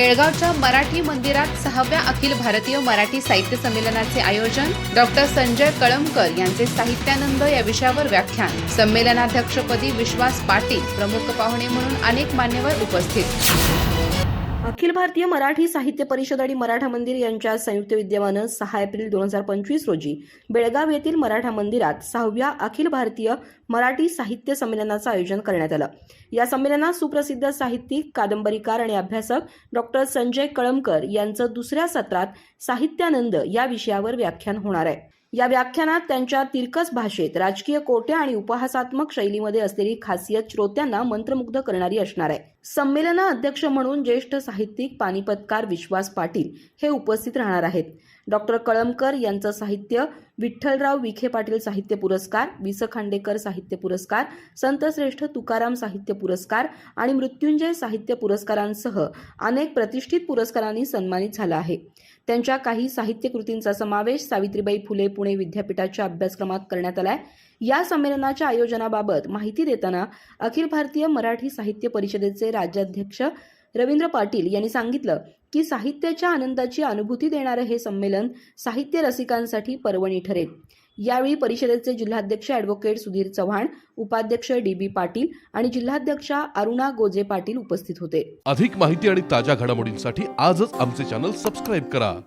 बेळगावच्या मराठी मंदिरात सहाव्या अखिल भारतीय मराठी साहित्य संमेलनाचे आयोजन डॉक्टर संजय कळमकर यांचे साहित्यानंद या विषयावर व्याख्यान. संमेलनाध्यक्षपदी विश्वास पाटील प्रमुख पाहुणे म्हणून अनेक मान्यवर उपस्थित. अखिल भारतीय मराठी साहित्य परिषद आणि मराठा मंदिर यांच्या संयुक्त विद्यमानं सहा एप्रिल दोन हजार पंचवीस रोजी बेळगाव येथील मराठा मंदिरात सहाव्या अखिल भारतीय मराठी साहित्य संमेलनाचं आयोजन करण्यात आलं. या संमेलनात सुप्रसिद्ध साहित्यिक कादंबरीकार आणि अभ्यासक डॉक्टर संजय कळमकर यांचं दुसऱ्या सत्रात साहित्यानंद या विषयावर व्याख्यान होणार आहे. या व्याख्यानात त्यांच्या तिरकस भाषेत राजकीय कोट्या आणि उपहासात्मक शैलीमध्ये असलेली खासियत श्रोत्यांना मंत्रमुग्ध करणारी असणार आहे. संमेलना अध्यक्ष म्हणून ज्येष्ठ साहित्यिक पानिपतकार विश्वास पाटील हे उपस्थित राहणार आहेत. डॉक्टर कळमकर यांचं साहित्य विठ्ठलराव विखे पाटील साहित्य पुरस्कार वि स खांडेकर साहित्य पुरस्कार संतश्रेष्ठ तुकाराम साहित्य पुरस्कार आणि मृत्युंजय साहित्य पुरस्कारांसह अनेक प्रतिष्ठित पुरस्कारांनी सन्मानित झाला आहे. त्यांच्या काही साहित्य कृतींचा समावेश सावित्रीबाई फुले पुणे विद्यापीठाच्या अभ्यासक्रमात करण्यात आलाय. या संमेलनाच्या आयोजनाबाबत माहिती देताना अखिल भारतीय मराठी साहित्य परिषदेचे राज्याध्यक्ष रवींद्र पाटील यांनी सांगितलं की साहित्याच्या आनंदाची अनुभूती देणारं हे संमेलन साहित्य रसिकांसाठी पर्वणी ठरेल. यावेळी परिषदेचे जिल्हाध्यक्ष ऍडव्होकेट सुधीर चव्हाण उपाध्यक्ष डी बी पाटील आणि जिल्हाध्यक्षा अरुणा गोजे पाटील उपस्थित होते. अधिक माहिती आणि ताज्या घडामोडींसाठी आजच आमचे चॅनल सबस्क्राईब करा.